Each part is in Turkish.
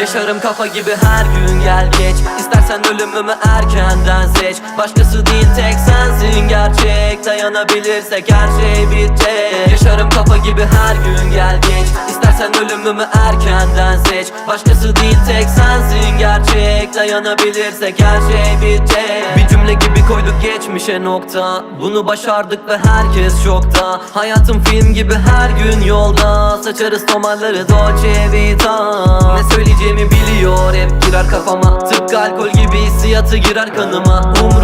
Yaşarım kafa gibi her gün gel geç. İstersen ölümümü erkenden seç. Başkası değil tek sensin gerçek. Dayanabilirsek her şey bitecek. Yaşarım kafa gibi her gün gel geç. İstersen ölümümü erkenden seç. Başkası değil tek sensin. Gerçek Dayanabilirsek her şey bitecek Bir cümle gibi koyduk geçmişe nokta. Bunu başardık ve herkes şokta. Hayatım film gibi her gün yolda. Saçarız tomarları Dolce Vita Ne söyleyeceğimi biliyor. Hep girer kafama. Tıpkı alkol gibi hissiyatı girer kanıma. Değil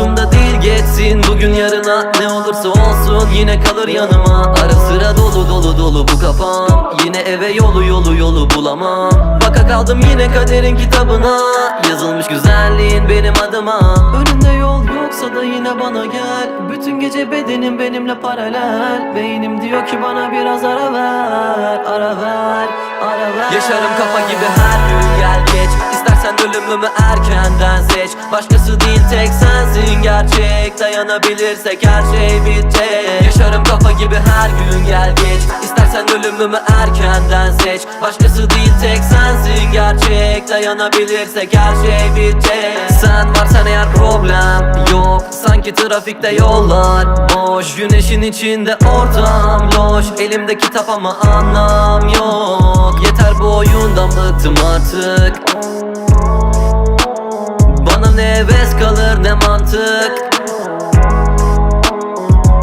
geçsin bugün yarına Ne olursa olsun yine kalır yanıma. Ara sıra dolu dolu dolu bu kafam. Yine eve yolu yolu yolu bulamam. Baka kaldım yine kaderin kitabına. Yazılmış güzelliğin benim adıma. Önünde yol yoksa da yine bana gel. Bütün gece bedenim benimle paralel. Beynim diyor ki bana biraz ara ver. Ara ver, ara ver. Yaşarım kafa gibi her gün gel geç. İstersen ölümümü erkenden seç. Başkası tek sensin. Gerçek Dayanabilirsek her şey bitecek. Yaşarım kafa gibi her gün gel geç. İstersen ölümümü erkenden seç. Başkası değil tek sensin. Gerçek Dayanabilirsek her şey bitecek. Sen varsan eğer problem yok. Sanki trafikte yollar boş. Güneşin içinde ortam loş. Elimde kitap ama anlam yok. Yeter bu oyundan bıktım artık ne heves kalır ne mantık.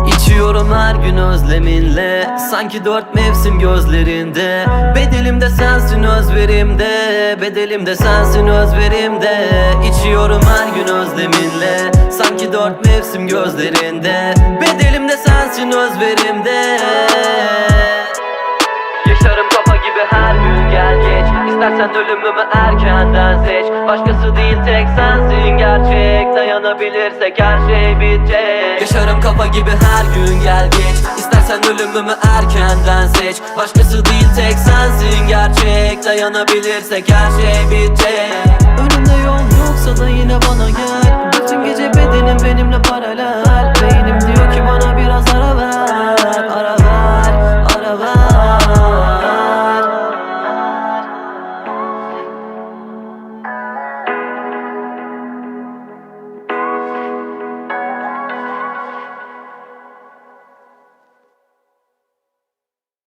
İçiyorum her gün özleminle. Sanki dört mevsim gözlerinde. Bedelimde sensin özverimde. Bedelimde sensin özverimde. İçiyorum her gün özleminle. Sanki dört mevsim gözlerinde. Bedelimde sensin özverimde İstersen ölümümü erkenden seç. Başkası değil tek sensin. Gerçek Dayanabilirsek her şey bitecek. Yaşarım kafa gibi her gün gel geç. İstersen ölümümü erkenden seç. Başkası değil tek sensin. Gerçek Dayanabilirsek her şey bitecek. Önümde yol yoksa da yine bana gel